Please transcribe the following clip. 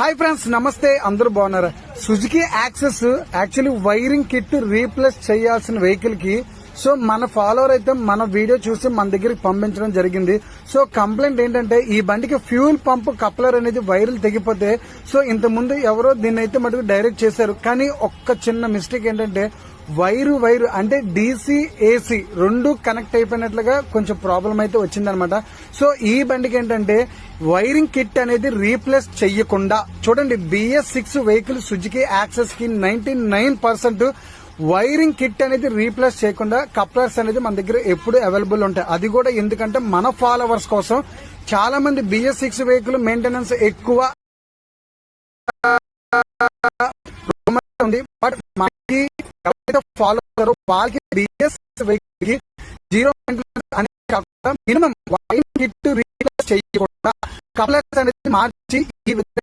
Hi friends నమస్తే అందరూ బాగున్నారా? Suzuki Access actually wiring kit replace చేయాల్సిన వెహికల్కి సో మన ఫాలోవర్ అయితే మన వీడియో చూసి మన దగ్గరికి పంపించడం జరిగింది. సో కంప్లైంట్ ఏంటంటే ఈ బండికి ఫ్యూల్ పంప్ కప్లర్ అనేది వైర్లు తెగిపోతే సో ఇంత ముందు ఎవరో దీన్ని అయితే మటుకు డైరెక్ట్ చేశారు. కానీ ఒక్క చిన్న మిస్టేక్ ఏంటంటే వైరు వైరు అంటే డీసీ ఏసీ రెండు కనెక్ట్ అయిపోయినట్లుగా కొంచెం ప్రాబ్లం అయితే వచ్చిందనమాట. సో ఈ బండికి ఏంటంటే వైరింగ్ కిట్ అనేది రీప్లేస్ చెయ్యకుండా చూడండి BS six vehicle Suzuki యాక్సెస్కి ninety nine percent wiring kit అనేది రీప్లేస్ చేయకుండా కప్లర్స్ అనేది మన దగ్గర ఎప్పుడు అవైలబుల్ ఉంటాయి. అది కూడా ఎందుకంటే మన ఫాలోవర్స్ కోసం చాలా మంది బిఎస్ సిక్స్ వెహికల్ మెయింటెనెన్స్ ఎక్కువ ఉంది బట్ మనకి ఎవరైతే ఫాలో అవుతారో వాళ్ళకి బిఎస్ వెహికల్కి జీరో మెయింటెనెన్స్ అనేది కాకుండా మినిమం వైరింగ్ కిట్ రీప్లేస్ చేయకుండా కప్లర్స్ అనేది మార్చి ఈ విధంగా